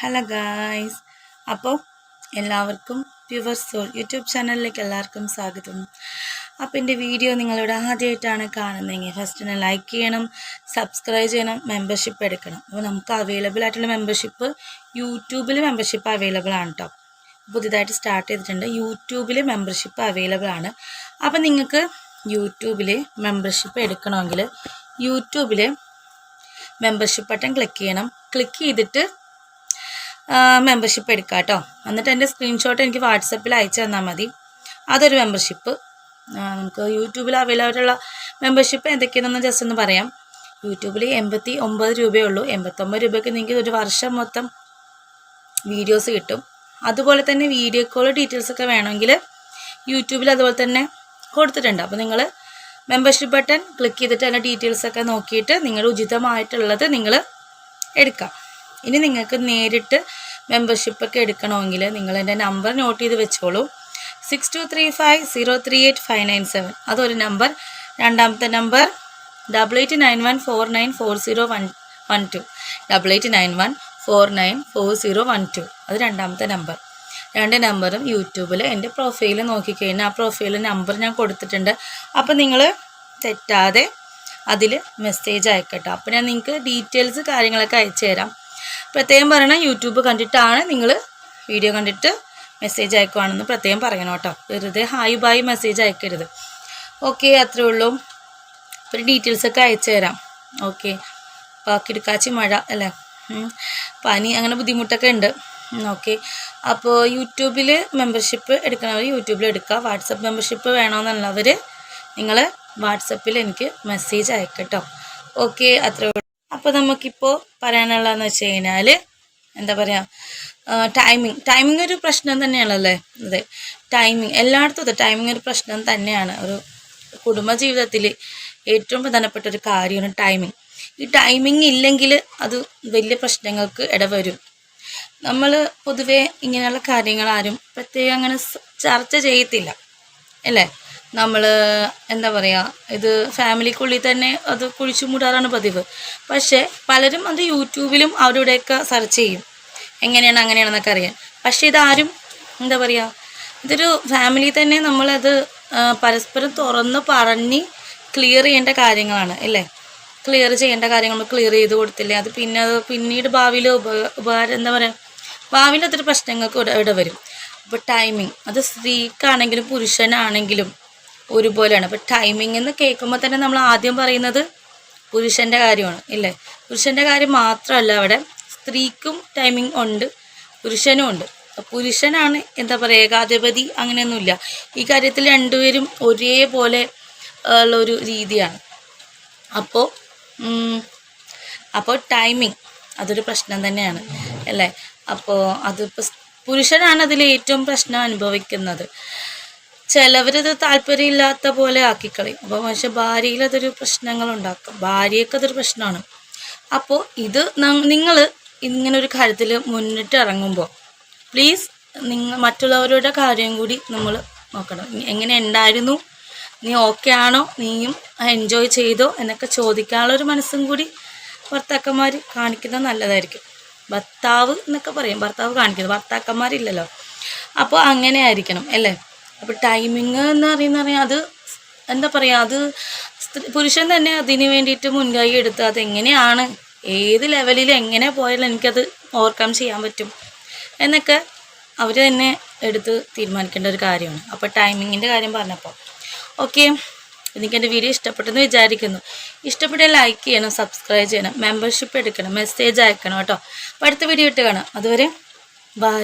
Hello guys അപ്പോൾ എല്ലാവർക്കും pure soul YouTube ചാനലിലേക്ക് എല്ലാവർക്കും സ്വാഗതം. അപ്പോൾ എന്റെ വീഡിയോ നിങ്ങളിവിടെ ആദ്യമായിട്ടാണ് കാണുന്നതെങ്കിൽ ഫസ്റ്റ് തന്നെ ലൈക്ക് ചെയ്യണം സബ്സ്ക്രൈബ് ചെയ്യണം മെമ്പർഷിപ്പ് എടുക്കണം. അപ്പോൾ നമുക്ക് അവൈലബിൾ ആയിട്ടുള്ള മെമ്പർഷിപ്പ് യൂട്യൂബിൽ മെമ്പർഷിപ്പ് അവൈലബിൾ ആണ് കേട്ടോ പുതിയതായിട്ട് സ്റ്റാർട്ട് ചെയ്തിട്ടുണ്ട്. യൂട്യൂബിൽ മെമ്പർഷിപ്പ് അവൈലബിൾ ആണ്. അപ്പോൾ നിങ്ങൾക്ക് യൂട്യൂബിൽ മെമ്പർഷിപ്പ് എടുക്കണമെങ്കിൽ യൂട്യൂബിൽ മെമ്പർഷിപ്പ് ബട്ടൺ ക്ലിക്ക് ചെയ്യണം. ക്ലിക്ക് ചെയ്തിട്ട് മെമ്പർഷിപ്പ് എടുക്കുക കേട്ടോ എന്നിട്ട് എന്റെ സ്ക്രീൻഷോട്ട് എനിക്ക് വാട്സപ്പിൽ അയച്ചു തന്നാൽ മതി. അതൊരു മെമ്പർഷിപ്പ് നമുക്ക് യൂട്യൂബിൽ അവൈലബിളുള്ള മെമ്പർഷിപ്പ് എന്തൊക്കെയാണെന്ന് ജസ്റ്റ് ഒന്ന് പറയാം. യൂട്യൂബിൽ എൺപത്തി ഒമ്പത് രൂപയേ ഉള്ളൂ എൺപത്തൊമ്പത് രൂപയ്ക്ക് നിങ്ങൾക്ക് ഒരു വർഷം മൊത്തം വീഡിയോസ് കിട്ടും. അതുപോലെ തന്നെ വീഡിയോ കോൾ ഡീറ്റെയിൽസ് ഒക്കെ വേണമെങ്കിൽ യൂട്യൂബിൽ അതുപോലെ തന്നെ കൊടുത്തിട്ടുണ്ട്. അപ്പോൾ നിങ്ങൾ മെമ്പർഷിപ്പ് ബട്ടൺ ക്ലിക്ക് ചെയ്തിട്ട് അതിന്റെ ഡീറ്റെയിൽസ് ഒക്കെ നോക്കിയിട്ട് നിങ്ങൾ ഉചിതമായിട്ടുള്ളത് നിങ്ങൾ എടുക്കാം. ഇനി നിങ്ങൾക്ക് നേരിട്ട് മെമ്പർഷിപ്പ് ഒക്കെ എടുക്കണമെങ്കിൽ നിങ്ങൾ എന്റെ നമ്പർ നോട്ട് ചെയ്ത് വെച്ചോളൂ. Six two three five zero three eight five nine seven അതൊരു നമ്പർ രണ്ടാമത്തെ number double eight nine one four nine four zero one one two double eight nine one four nine four zero one two അത് രണ്ടാമത്തെ number രണ്ട് നമ്പറും യൂട്യൂബിൽ എന്റെ profile നോക്കിക്കഴിഞ്ഞാൽ ആ പ്രൊഫൈൽ നമ്പർ ഞാൻ കൊടുത്തിട്ടുണ്ട്. അപ്പം നിങ്ങൾ തെറ്റാതെ അതിൽ മെസ്സേജ് അയക്കട്ടോ. അപ്പോൾ ഞാൻ നിങ്ങൾക്ക് ഡീറ്റെയിൽസ് കാര്യങ്ങളൊക്കെ അയച്ചു തരാം പ്രത്യേകം പറയണം യൂട്യൂബ് കണ്ടിട്ടാണ് നിങ്ങൾ വീഡിയോ കണ്ടിട്ട് മെസ്സേജ് അയക്കുവാണെന്ന് പ്രത്യേകം പറയണം കേട്ടോ. വെറുതെ ഹായ് ബായ് മെസ്സേജ് അയക്കരുത്. ഓക്കെ അത്രേ ഉള്ളൂ. ഒരു ഡീറ്റെയിൽസൊക്കെ അയച്ചു തരാം. ഓക്കെ പാക്കിടുക്കാച്ചി മഴ അല്ലേ. പനി അങ്ങനെ ബുദ്ധിമുട്ടൊക്കെ ഉണ്ട്. ഓക്കെ അപ്പോൾ യൂട്യൂബിൽ മെമ്പർഷിപ്പ് എടുക്കണവർ യൂട്യൂബിൽ എടുക്കുക വാട്സപ്പ് മെമ്പർഷിപ്പ് വേണമെന്നുള്ളവർ നിങ്ങൾ വാട്സപ്പിൽ എനിക്ക് മെസ്സേജ് അയക്കട്ടോ ഓക്കെ അത്രേ അപ്പോൾ നമുക്കിപ്പോൾ പറയാനുള്ളതെന്ന് വെച്ച് കഴിഞ്ഞാൽ എന്താ പറയുക ടൈമിങ് ടൈമിംഗ് ഒരു പ്രശ്നം തന്നെയാണല്ലേ? അതെ. ടൈമിങ് എല്ലായിടത്തും ടൈമിംഗ് ഒരു പ്രശ്നം തന്നെയാണ്. ഒരു കുടുംബ കുടുംബജീവിതത്തിൽ ഏറ്റവും പ്രധാനപ്പെട്ട ഒരു കാര്യമാണ് ടൈമിങ് ഈ ടൈമിങ് ഇല്ലെങ്കിൽ അത് വലിയ പ്രശ്നങ്ങൾക്ക് ഇടവരും. നമ്മൾ പൊതുവേ ഇങ്ങനെയുള്ള കാര്യങ്ങൾ ആരും പ്രത്യേകം അങ്ങനെ ചർച്ച ചെയ്യത്തില്ല. അല്ലേ? നമ്മൾ എന്താ പറയുക ഇത് ഫാമിലിക്കുള്ളിൽ തന്നെ അത് കുഴിച്ചു മൂടാറാണ് പതിവ്. പക്ഷേ പലരും അത് യൂട്യൂബിലും അവിടെ ഇവിടെയൊക്കെ സെർച്ച് ചെയ്യും. എങ്ങനെയാണ് അങ്ങനെയാണെന്നൊക്കെ അറിയാൻ. പക്ഷേ ഇതാരും എന്താ പറയുക ഇതൊരു ഫാമിലി തന്നെ നമ്മളത് പരസ്പരം തുറന്ന് പറഞ്ഞ് ക്ലിയർ ചെയ്യേണ്ട കാര്യങ്ങളാണ് അല്ലേ? ക്ലിയർ ചെയ്യേണ്ട കാര്യങ്ങൾ ക്ലിയർ ചെയ്ത് കൊടുത്തില്ലേ? അത് പിന്നെ അത് പിന്നീട് ഭാവിയിൽ ഉപ ഉപകാരം എന്താ പറയുക ഭാവിയിൽ അതൊരു പ്രശ്നങ്ങൾക്ക് ഇട ഇടവരും. അപ്പോൾ ടൈമിങ് അത് സ്ത്രീക്കാണെങ്കിലും പുരുഷനാണെങ്കിലും ഒരുപോലെയാണ്. അപ്പം ടൈമിംഗ് എന്ന് കേൾക്കുമ്പോൾ തന്നെ നമ്മൾ ആദ്യം പറയുന്നത് പുരുഷന്റെ കാര്യമാണ് ഇല്ലേ? പുരുഷന്റെ കാര്യം മാത്രമല്ല അവിടെ. സ്ത്രീക്കും ടൈമിംഗ് ഉണ്ട് പുരുഷനും ഉണ്ട്. പുരുഷനാണ് എന്താ പറയുക ഏകാധിപതി അങ്ങനെയൊന്നുമില്ല. ഈ കാര്യത്തിൽ രണ്ടുപേരും ഒരേപോലെ ഉള്ള ഒരു രീതിയാണ്. അപ്പോൾ അപ്പോൾ ടൈമിംഗ് അതൊരു പ്രശ്നം തന്നെയാണ് അല്ലേ? അപ്പോൾ അതിപ്പോൾ പുരുഷനാണ് അതിൽ ഏറ്റവും പ്രശ്നം അനുഭവിക്കുന്നത്. ചിലവരത് താല്പര്യമില്ലാത്ത പോലെ ആക്കിക്കളയും. അപ്പോൾ പക്ഷെ ഭാര്യയിൽ അതൊരു പ്രശ്നങ്ങൾ ഉണ്ടാക്കും. ഭാര്യയ്ക്ക് അതൊരു പ്രശ്നമാണ്. അപ്പോൾ ഇത് നിങ്ങൾ ഇങ്ങനെ ഒരു കാര്യത്തിൽ മുന്നിട്ട് ഇറങ്ങുമ്പോൾ പ്ലീസ് നിങ്ങൾ മറ്റുള്ളവരുടെ കാര്യം കൂടി നമ്മൾ നോക്കണം. എങ്ങനെ ഉണ്ടായിരുന്നു? നീ ഓക്കെ ആണോ? നീയും എൻജോയ് ചെയ്തോ? എന്നൊക്കെ ചോദിക്കാനുള്ള ഒരു മനസ്സും കൂടി ഭർത്താക്കന്മാർ കാണിക്കുന്നത് നല്ലതായിരിക്കും. ഭർത്താവ് എന്നൊക്കെ പറയും. ഭർത്താവ് കാണിക്കുന്നത് ഭർത്താക്കന്മാരില്ലല്ലോ. അപ്പോൾ അങ്ങനെ ആയിരിക്കണം അല്ലേ? അപ്പോൾ ടൈമിങ് എന്ന് പറയുന്ന പറയാം അത് എന്താ പറയുക അത് പുരുഷൻ തന്നെ അതിന് വേണ്ടിയിട്ട് മുൻകൈ എടുത്ത് അതെങ്ങനെയാണ് ഏത് ലെവലിൽ എങ്ങനെ പോയാലും എനിക്കത് ഓവർകം ചെയ്യാൻ പറ്റും. എന്നൊക്കെ അവർ തന്നെ എടുത്ത് തീരുമാനിക്കേണ്ട ഒരു കാര്യമാണ്. അപ്പോൾ ടൈമിങ്ങിന്റെ കാര്യം പറഞ്ഞപ്പോൾ ഓക്കെ എനിക്ക് എന്റെ വീഡിയോ ഇഷ്ടപ്പെട്ടെന്ന് വിചാരിക്കുന്നു. ഇഷ്ടപ്പെട്ടാൽ ലൈക്ക് ചെയ്യണം സബ്സ്ക്രൈബ് ചെയ്യണം മെമ്പർഷിപ്പ് എടുക്കണം മെസ്സേജ് അയക്കണം കേട്ടോ. അപ്പോൾ അടുത്ത വീഡിയോ ഇട്ട് കാണാം. അതുവരെ ബൈ